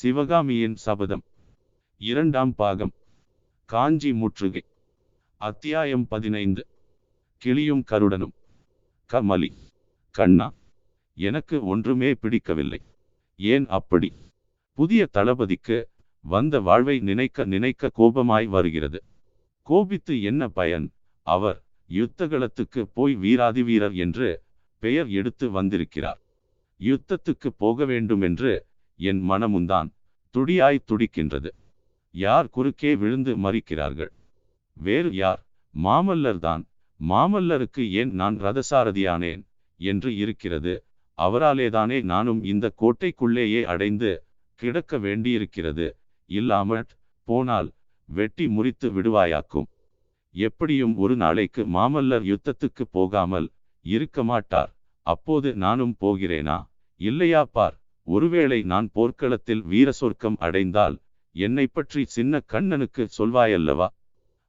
சிவகாமியின் சபதம். இரண்டாம் பாகம். காஞ்சி முற்றுகை. அத்தியாயம் பதினைந்து. கிளியும் கருடனும். கமலி. கண்ணா எனக்கு ஒன்றுமே பிடிக்கவில்லை. ஏன் அப்படி? புதிய தளபதிக்கு வந்த வாழ்வை நினைக்க நினைக்க கோபமாய் வருகிறது. கோபித்து என்ன பயன்? அவர் யுத்தகலத்துக்கு போய் வீராதி வீரர் என்று பெயர் எடுத்து வந்திருக்கிறார். யுத்தத்துக்கு போக வேண்டுமென்று என் மனமுந்தான் துடியாய் துடிக்கின்றது. யார் குறுக்கே விழுந்து மறிக்கிறார்கள் வேறு யார்? மாமல்லர்தான். மாமல்லருக்கு ஏன் நான் ரதசாரதியானேன் என்று இருக்கிறது? அவராலேதானே நானும் இந்த கோட்டைக்குள்ளேயே அடைந்து கிடக்க வேண்டியிருக்கிறது. இல்லாமல் போனால் வெட்டி முறித்து விடுவாயாக்கும். எப்படியும் ஒரு நாளைக்கு மாமல்லர் யுத்தத்துக்கு போகாமல் இருக்க மாட்டார். அப்போது நானும் போகிறேனா? இல்லையா பார். ஒருவேளை நான் போர்க்களத்தில் வீர சொர்க்கம் அடைந்தால் என்னை பற்றி சின்ன கண்ணனுக்கு சொல்வாயல்லவா?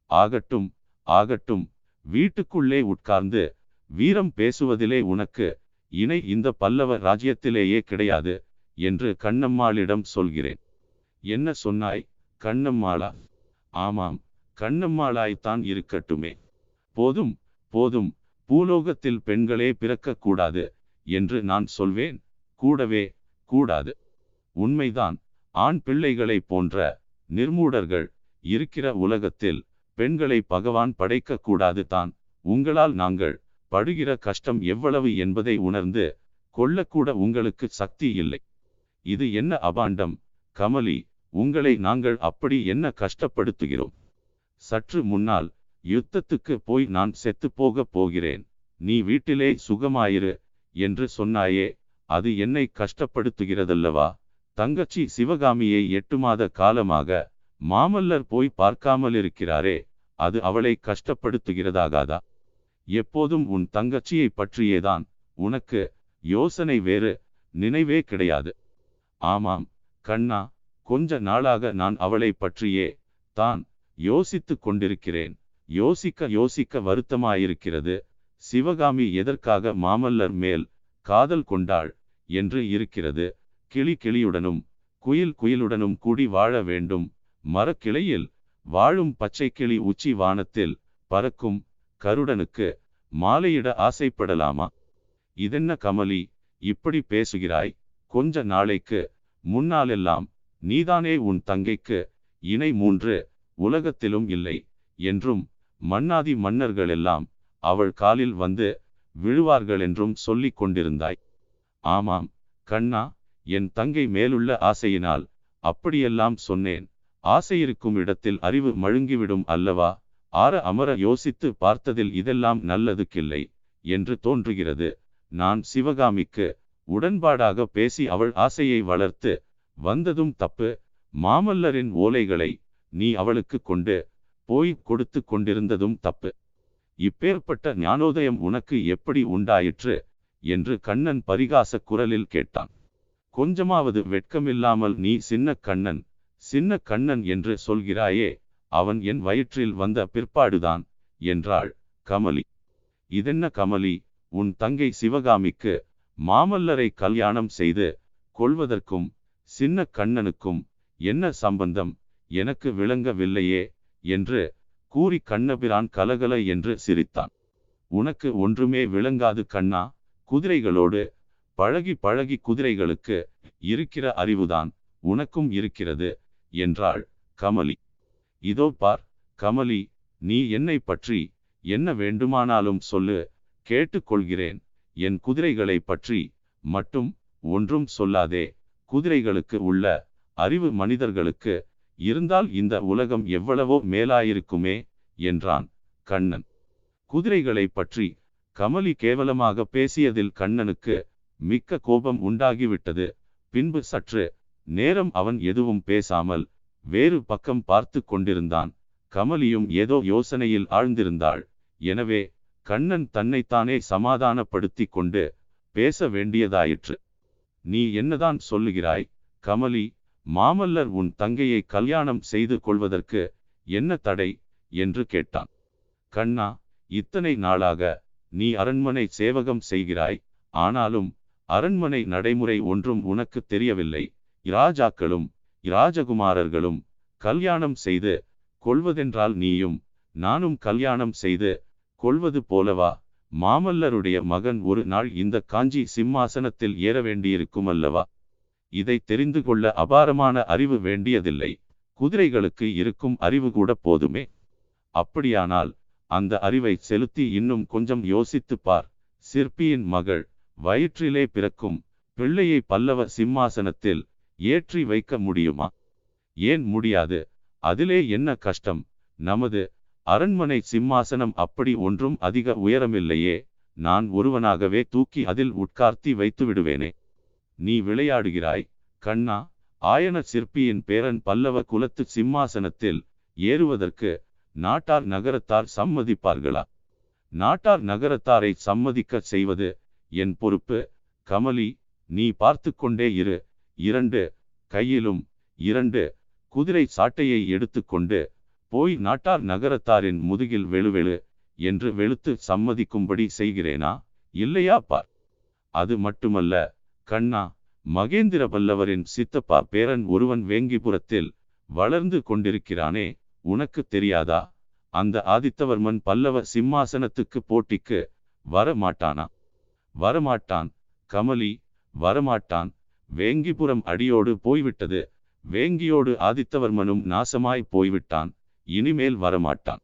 ஆகட்டும் ஆகட்டும் வீட்டுக்குள்ளே உட்கார்ந்து வீரம் பேசுவதிலே உனக்கு இணை இந்த பல்லவ ராஜ்யத்திலேயே கிடையாது என்று கண்ணம்மாளிடம் சொல்கிறேன். என்ன சொன்னாய் கண்ணம்மாளா? ஆமாம் கண்ணம்மாளாய்த்தான் இருக்கட்டுமே. போதும் போதும் பூலோகத்தில் பெண்களே பிறக்கக்கூடாது என்று நான் சொல்வேன். கூடவே கூடாது. உண்மைதான் ஆண் பிள்ளைகளை போன்ற நிர்மூடர்கள் இருக்கிற உலகத்தில் பெண்களை பகவான் படைக்க கூடாது தான். உங்களால் நாங்கள் படுகிற கஷ்டம் எவ்வளவு என்பதை உணர்ந்து கொள்ளக்கூட உங்களுக்கு சக்தி இல்லை. இது என்ன அபாண்டம்? கமலி உங்களை நாங்கள் அப்படி என்ன கஷ்டப்படுத்துகிறோம்? சற்று முன்னால் யுத்தத்துக்கு போய் நான் செத்து போகப் போகிறேன். நீ வீட்டிலே சுகமாயிரு என்று சொன்னாயே அது என்னை கஷ்டப்படுத்துகிறதல்லவா? தங்கச்சி சிவகாமியை எட்டு மாத காலமாக மாமல்லர் போய் பார்க்காமல் இருக்கிறாரே அது அவளை கஷ்டப்படுத்துகிறதாகாதா? எப்போதும் உன் தங்கச்சியை பற்றியேதான் உனக்கு யோசனை வேறு நினைவே கிடையாது. ஆமாம் கண்ணா கொஞ்ச நாளாக நான் அவளை பற்றியே தான் யோசித்து கொண்டிருக்கிறேன். யோசிக்க யோசிக்க வருத்தமாயிருக்கிறது. சிவகாமி எதற்காக மாமல்லர் மேல் காதல் கொண்டாள்? என்று இருக்கிறது. கிளி கிளியுடனும் குயில் குயிலுடனும் கூடி வாழ வேண்டும். மரக்கிளையில் வாழும் பச்சை கிளி உச்சி வானத்தில் பறக்கும் கருடனுக்கு மாலையிட ஆசைப்படலாமா? இதென்ன கமலி இப்படி பேசுகிறாய்? கொஞ்ச நாளைக்கு முன்னாலெல்லாம் நீதானே உன் தங்கைக்கு இணை மூன்று உலகத்திலும் இல்லை என்றும் மன்னாதி மன்னர்களெல்லாம் அவள் காலில் வந்து விழுவார்கள் என்றும் சொல்லிக் கொண்டிருந்தாய். ஆமாம் கண்ணா என் தங்கை மேலுள்ள ஆசையினால் அப்படியெல்லாம் சொன்னேன். ஆசையிருக்கும் இடத்தில் அறிவு மழுங்கிவிடும் அல்லவா? ஆற அமர யோசித்து பார்த்ததில் இதெல்லாம் நல்லதுக்கில்லை என்று தோன்றுகிறது. நான் சிவகாமிக்கு உடன்பாடாக பேசி அவள் ஆசையை வளர்த்து வந்ததும் தப்பு. மாமல்லரின் ஓலைகளை நீ அவளுக்கு கொண்டு போய் கொடுத்து கொண்டிருந்ததும் தப்பு. இப்பேற்பட்ட ஞானோதயம் உனக்கு எப்படி உண்டாயிற்று? என்று கண்ணன் பரிகாச குரலில் கேட்டான். கொஞ்சமாவது வெட்கமில்லாமல் நீ சின்ன கண்ணன் சின்ன கண்ணன் என்று சொல்கிறாயே அவன் என் வயிற்றில் வந்த பிற்பாடுதான் என்றாள் கமலி. இதென்ன கமலி உன் தங்கை சிவகாமிக்கு மாமல்லரை கல்யாணம் செய்து கொள்வதற்கும் சின்ன கண்ணனுக்கும் என்ன சம்பந்தம் எனக்கு விளங்கவில்லையே என்று கூறி கண்ணபிரான் கலகல என்று சிரித்தான். உனக்கு ஒன்றுமே விளங்காது கண்ணா குதிரைகளோடு பழகி பழகி குதிரைகளுக்கு இருக்கிற அறிவுதான் உனக்கும் இருக்கிறது என்றாள் கமலி. இதோ பார் கமலி நீ என்னை பற்றி என்ன வேண்டுமானாலும் சொல்லு கேட்டுக்கொள்கிறேன் என் குதிரைகளை பற்றி மட்டும் ஒன்றும் சொல்லாதே. குதிரைகளுக்கு உள்ள அறிவு மனிதர்களுக்கு இருந்தால் இந்த உலகம் எவ்வளவோ மேலாயிருக்குமே என்றான் கண்ணன். குதிரைகளை பற்றி கமலி கேவலமாக பேசியதில் கண்ணனுக்கு மிக்க கோபம் உண்டாகிவிட்டது. பின்பு சற்று நேரம் அவன் எதுவும் பேசாமல் வேறு பக்கம் பார்த்து கொண்டிருந்தான். கமலியும் ஏதோ யோசனையில் ஆழ்ந்திருந்தாள். எனவே கண்ணன் தன்னைத்தானே சமாதானப்படுத்தி கொண்டு பேச வேண்டியதாயிற்று. நீ என்னதான் சொல்லுகிறாய்? கமலி மாமல்லர் உன் தங்கையை கல்யாணம் செய்து கொள்வதற்கு என்ன தடை? என்று கேட்டான். கண்ணா இத்தனை நாளாக நீ அரண்மனை சேவகம் செய்கிறாய். ஆனாலும் அரண்மனை நடைமுறை ஒன்றும் உனக்கு தெரியவில்லை. இராஜாக்களும் இராஜகுமாரர்களும் கல்யாணம் செய்து கொள்வதென்றால் நீயும் நானும் கல்யாணம் செய்து கொள்வது போலவா? மாமல்லருடைய மகன் ஒரு நாள் இந்த காஞ்சி சிம்மாசனத்தில் ஏற வேண்டியிருக்கும் அல்லவா இதை தெரிந்து கொள்ள அபாரமான அறிவு வேண்டியதில்லை. குதிரைகளுக்கு இருக்கும் அறிவு கூட போதுமே. அப்படியானால் அந்த அறிவை செலுத்தி இன்னும் கொஞ்சம் யோசித்துப் பார். சிற்பியின் மகள் வயிற்றிலே பிறக்கும் பிள்ளையை பல்லவ சிம்மாசனத்தில் ஏற்றி வைக்க முடியுமா? ஏன் முடியாது? அதிலே என்ன கஷ்டம்? நமது அரண்மனை சிம்மாசனம் அப்படி ஒன்றும் அதிக உயரமில்லையே. நான் ஒருவனாகவே தூக்கி அதில் உட்கார்த்தி வைத்து விடுவேனே. நீ விளையாடுகிறாய். கண்ணா ஆயன சிற்பியின் பேரன் பல்லவ குலத்து சிம்மாசனத்தில் ஏறுவதற்கு நாட்டார் நகரத்தார் சம்மதிப்பார்களா? நாட்டார் நகரத்தாரை சம்மதிக்க செய்வது என் பொறுப்பு. கமலி நீ பார்த்து கொண்டே இரு. இரண்டு கையிலும் இரண்டு குதிரை சாட்டையை எடுத்துக்கொண்டு போய் நாட்டார் நகரத்தாரின் முதுகில் வெளுவெளு என்று வெளுத்து சம்மதிக்கும்படி செய்கிறேனா? இல்லையா பார். அது மட்டுமல்ல கண்ணா மகேந்திர பல்லவரின் சித்தப்பா பேரன் ஒருவன் வேங்கிபுரத்தில் வளர்ந்து கொண்டிருக்கிறானே. உனக்கு தெரியாதா? அந்த ஆதித்தவர்மன் பல்லவ சிம்மாசனத்துக்கு போட்டிக்கு வர மாட்டானா வரமாட்டான். கமலி வரமாட்டான். வேங்கிபுரம் அடியோடு போய்விட்டது. வேங்கியோடு ஆதித்தவர்மனும் நாசமாய் போய்விட்டான். இனிமேல் வரமாட்டான்.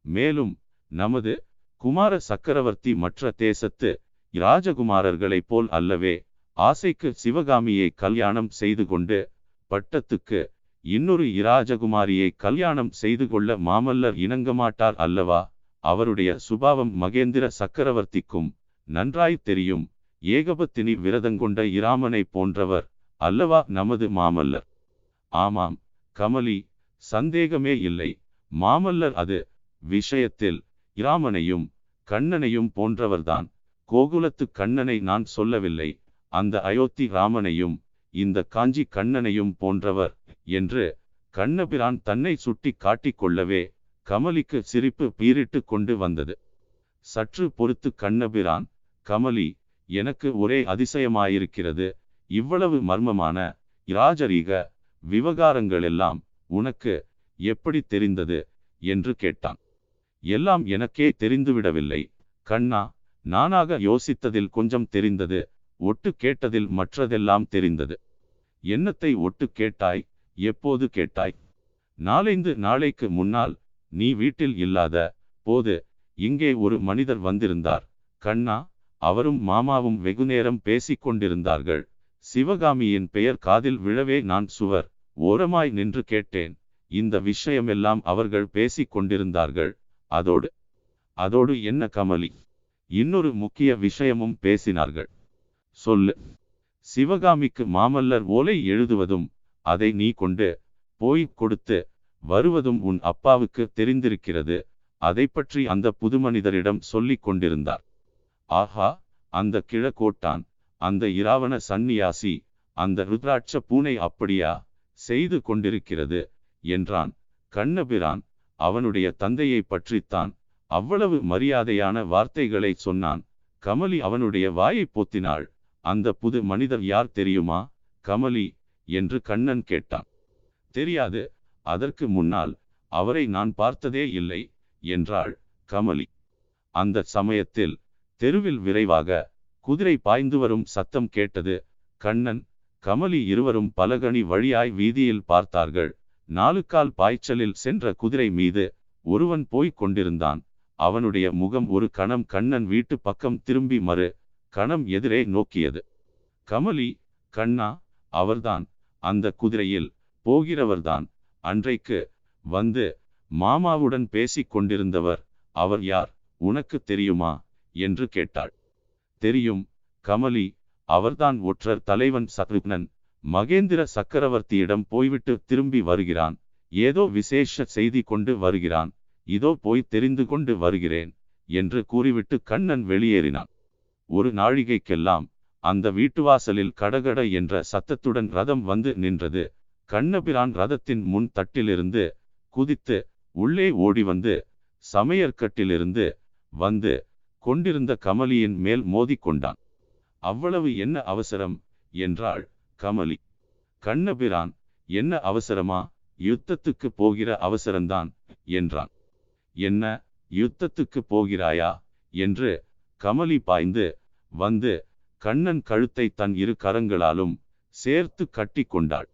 மேலும் நமது குமார சக்கரவர்த்தி மற்ற தேசத்து ராஜகுமாரர்களைப் போல் அல்லவே ஆசைக்கு சிவகாமியை கல்யாணம் செய்து கொண்டு பட்டத்துக்கு இன்னொரு இராஜகுமாரியை கல்யாணம் செய்து கொள்ள மாமல்லர் இணங்க மாட்டார் அல்லவா? அவருடைய சுபாவம் மகேந்திர சக்கரவர்த்திக்கும் நன்றாய் தெரியும். ஏகபத்தினி விரதங்கொண்ட இராமனை போன்றவர் அல்லவா நமது மாமல்லர்? ஆமாம் கமலி சந்தேகமே இல்லை. மாமல்லர் அது விஷயத்தில் இராமனையும் கண்ணனையும் போன்றவர்தான். கோகுலத்து கண்ணனை நான் சொல்லவில்லை. அந்த அயோத்தி ராமனையும் இந்த காஞ்சி கண்ணனையும் போன்றவர் என்று கண்ணபிரான் தன்னை சுட்டி காட்டிக் கொள்ளவே கமலிக்கு சிரிப்பு பீரிட்டு கொண்டு வந்தது. சற்று பொறுத்து கண்ணபிரான் கமலி எனக்கு ஒரே அதிசயமாயிருக்கிறது. இவ்வளவு மர்மமான இராஜரீக விவகாரங்களெல்லாம் உனக்கு எப்படி தெரிந்தது? என்று கேட்டான். எல்லாம் எனக்கே தெரிந்துவிடவில்லை. கண்ணா நானாக யோசித்ததில் கொஞ்சம் தெரிந்தது. ஒட்டு கேட்டதில் மற்றதெல்லாம் தெரிந்தது. என்னத்தை ஒட்டு கேட்டாய்? எப்போது கேட்டாய்? நாளைந்து நாளைக்கு முன்னால் நீ வீட்டில் இல்லாத போது இங்கே ஒரு மனிதர் வந்திருந்தார். கண்ணா அவரும் மாமாவும் வெகுநேரம் பேசிக் கொண்டிருந்தார்கள். சிவகாமியின் பெயர் காதில் விழவே நான் சுவர் ஓரமாய் நின்று கேட்டேன். இந்த விஷயமெல்லாம் அவர்கள் பேசிக் கொண்டிருந்தார்கள். அதோடு அதோடு என்ன கமலி? இன்னொரு முக்கிய விஷயமும் பேசினார்கள். சொல்லு. சிவகாமிக்கு மாமல்லர் ஓலை எழுதுவதும் அதை நீ கொண்டு போய் கொடுத்து வருவதும் உன் அப்பாவுக்கு தெரிந்திருக்கிறது. அதை பற்றி அந்த புதுமனிதரிடம் சொல்லிக் கொண்டிருந்தார். ஆஹா அந்த கிழக்கோட்டான் அந்த இராவண சந்நியாசி அந்த ருத்ராட்ச பூனை அப்படியா செய்து கொண்டிருக்கிறது என்றான். கண்ணபிரான் அவனுடைய தந்தையை பற்றித்தான் அவ்வளவு மரியாதையான வார்த்தைகளை சொன்னான். கமலி அவனுடைய வாயை போத்தினாள். அந்த புது மனிதர் யார் தெரியுமா? கமலி என்று கண்ணன் கேட்டான். தெரியாது அதற்கு முன்னால் அவரை நான் பார்த்ததே இல்லை என்றாள் கமலி. அந்த சமயத்தில் தெருவில் விரைவாக குதிரை பாய்ந்து வரும் சத்தம் கேட்டது கண்ணன். கமலி இருவரும் பலகணி வழியாய் வீதியில் பார்த்தார்கள். நாலுக்கால் பாய்ச்சலில் சென்ற குதிரை மீது ஒருவன் போய்க் கொண்டிருந்தான். அவனுடைய முகம் ஒரு கணம் கண்ணன் வீட்டு பக்கம் திரும்பி மறு கணம் எதிரே நோக்கியது. கமலி கண்ணா அவர்தான். அந்த குதிரையில் போகிறவர்தான். அன்றைக்கு வந்து மாமாவுடன் பேசிக் கொண்டிருந்தவர் அவர் யார்? உனக்கு தெரியுமா? என்று கேட்டாள். தெரியும் கமலி. அவர்தான் ஒற்றர் தலைவன் சத்ருக்னன். மகேந்திர சக்கரவர்த்தியிடம் போய்விட்டு திரும்பி வருகிறான். ஏதோ விசேஷ செய்தி கொண்டு வருகிறான். இதோ போய் தெரிந்து கொண்டு வருகிறேன் என்று கூறிவிட்டு கண்ணன் வெளியேறினான். ஒரு நாழிகைக்கெல்லாம் அந்த வீட்டுவாசலில் கடகட என்ற சத்தத்துடன் ரதம் வந்து நின்றது. கண்ணபிரான் ரதத்தின் முன் தட்டிலிருந்து குதித்து உள்ளே ஓடி வந்து சமையற்கட்டிலிருந்து வந்து கொண்டிருந்த கமலியின் மேல் மோதிக்கொண்டான் அவ்வளவு என்ன அவசரம்? என்றாள் கமலி. கண்ணபிரான் என்ன அவசரமா? யுத்தத்துக்கு போகிற அவசரம்தான் என்றான். என்ன? யுத்தத்துக்கு போகிறாயா? என்று கமலி பாய்ந்து வந்து கண்ணன் கழுத்தை தன் இரு கரங்களாலும் சேர்த்து கட்டி கொண்டாள்.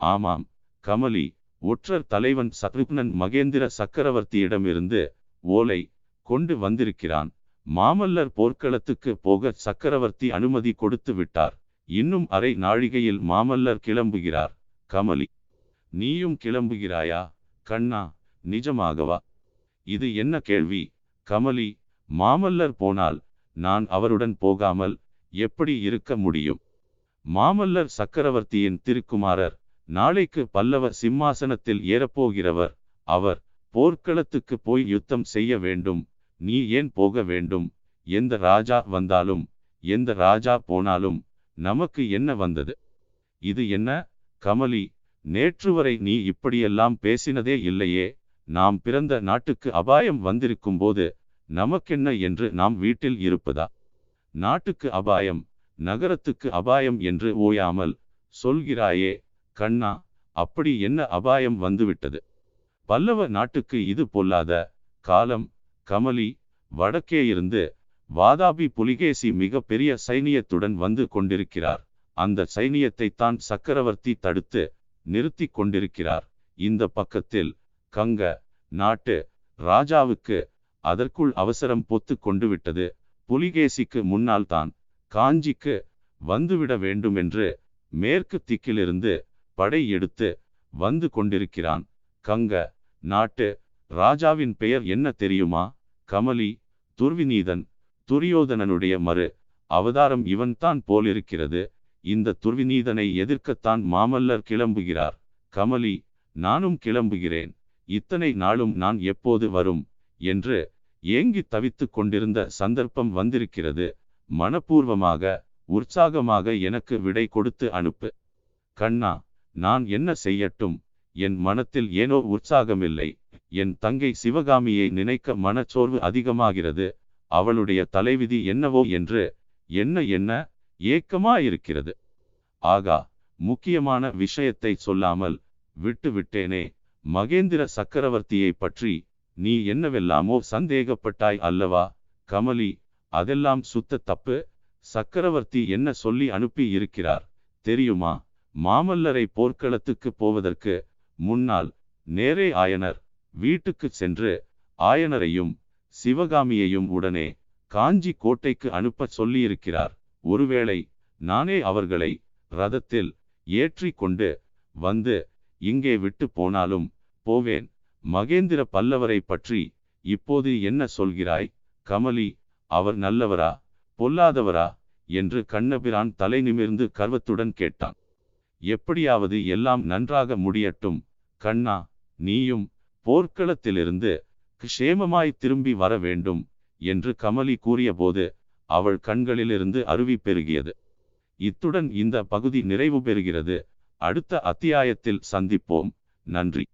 ஆமாம் கமலி ஒற்றர் தலைவன் சத்ருக்னன் மகேந்திர சக்கரவர்த்தியிடமிருந்து ஓலை கொண்டு வந்திருக்கிறான். மாமல்லர் போர்க்களத்துக்கு போக சக்கரவர்த்தி அனுமதி கொடுத்து விட்டார். இன்னும் அரை நாழிகையில் மாமல்லர் கிளம்புகிறார். கமலி நீயும் கிளம்புகிறாயா? கண்ணா நிஜமாகவா? இது என்ன கேள்வி? கமலி மாமல்லர் போனால் நான் அவருடன் போகாமல் எப்படி இருக்க முடியும்? மாமல்லர் சக்கரவர்த்தியின் திருக்குமாரர் நாளைக்கு பல்லவ சிம்மாசனத்தில் ஏறப்போகிறவர். அவர் போர்க்களத்துக்கு போய் யுத்தம் செய்ய வேண்டும். நீ ஏன் போக வேண்டும்? எந்த ராஜா வந்தாலும் எந்த ராஜா போனாலும் நமக்கு என்ன வந்தது? இது என்ன? கமலி நேற்று வரை நீ இப்படியெல்லாம் பேசினதே இல்லையே. நாம் பிறந்த நாட்டுக்கு அபாயம் வந்திருக்கும் போது நமக்கென்ன என்று நாம் வீட்டில் இருப்பதா? நாட்டுக்கு அபாயம் நகரத்துக்கு அபாயம் என்று ஓயாமல் சொல்கிறாயே கண்ணா அப்படி என்ன அபாயம் வந்துவிட்டது? பல்லவ நாட்டுக்கு இது பொல்லாத காலம் கமலி வடக்கே இருந்து வாதாபி புலிகேசி மிக பெரிய சைனியத்துடன் வந்து கொண்டிருக்கிறார். அந்த சைனியத்தை தான் சக்கரவர்த்தி தடுத்து நிறுத்தி கொண்டிருக்கிறார். இந்த பக்கத்தில் கங்க நாட்டு ராஜாவுக்கு அதற்குள் அவசரம் பொத்து கொண்டு விட்டது. புலிகேசிக்கு முன்னால் தான் காஞ்சிக்கு வந்துவிட வேண்டுமென்று மேற்கு திக்கிலிருந்து படை எடுத்து வந்து கொண்டிருக்கிறான். கங்க நாட்டு ராஜாவின் பெயர் என்ன தெரியுமா? கமலி துர்விநீதன் துரியோதனனுடைய மறு அவதாரம் இவன்தான் போலிருக்கிறது. இந்த துர்விநீதனை எதிர்க்கத்தான் மாமல்லர் கிளம்புகிறார். கமலி நானும் கிளம்புகிறேன். இத்தனை நாளும் நான் எப்போது வரும்? என்று ஏங்கி தவித்து கொண்டிருந்த சந்தர்ப்பம் வந்திருக்கிறது. மனப்பூர்வமாக உற்சாகமாக எனக்கு விடை கொடுத்து அனுப்பு. கண்ணா நான் என்ன செய்யட்டும்? என் மனத்தில் ஏனோ உற்சாகமில்லை. என் தங்கை சிவகாமியை நினைக்க மனச்சோர்வு அதிகமாகிறது. அவளுடைய தலைவிதி என்னவோ என்று என்ன என்ன ஏக்கமாயிருக்கிறது. ஆகா முக்கியமான விஷயத்தை சொல்லாமல் விட்டு விட்டேனே மகேந்திர சக்கரவர்த்தியை பற்றி நீ என்னவெல்லாமோ சந்தேகப்பட்டாய் அல்லவா? கமலி அதெல்லாம் சுத்த தப்பு. சக்கரவர்த்தி என்ன சொல்லி அனுப்பி இருக்கிறார்? தெரியுமா? மாமல்லரை போர்க்களத்துக்கு போவதற்கு முன்னால் நேரே ஆயனர் வீட்டுக்கு சென்று ஆயனரையும் சிவகாமியையும் உடனே காஞ்சி கோட்டைக்கு அனுப்ப சொல்லியிருக்கிறார். ஒருவேளை நானே அவர்களை ரதத்தில் ஏற்றி கொண்டு வந்து இங்கே விட்டு போனாலும் போவேன். மகேந்திர பல்லவரை பற்றி இப்போது என்ன சொல்கிறாய்? கமலி அவர் நல்லவரா? பொல்லாதவரா? என்று கண்ணபிரான் தலை நிமிர்ந்து கர்வத்துடன் கேட்டான். எப்படியாவது எல்லாம் நன்றாக முடியட்டும் கண்ணா நீயும் போர்க்களத்திலிருந்து க்ஷேமமாய் திரும்பி வர வேண்டும் என்று கமலி கூறியபோது அவள் கண்களிலிருந்து அருவி பெருகியது. இத்துடன் இந்த பகுதி நிறைவு பெறுகிறது. அடுத்த அத்தியாயத்தில் சந்திப்போம். நன்றி.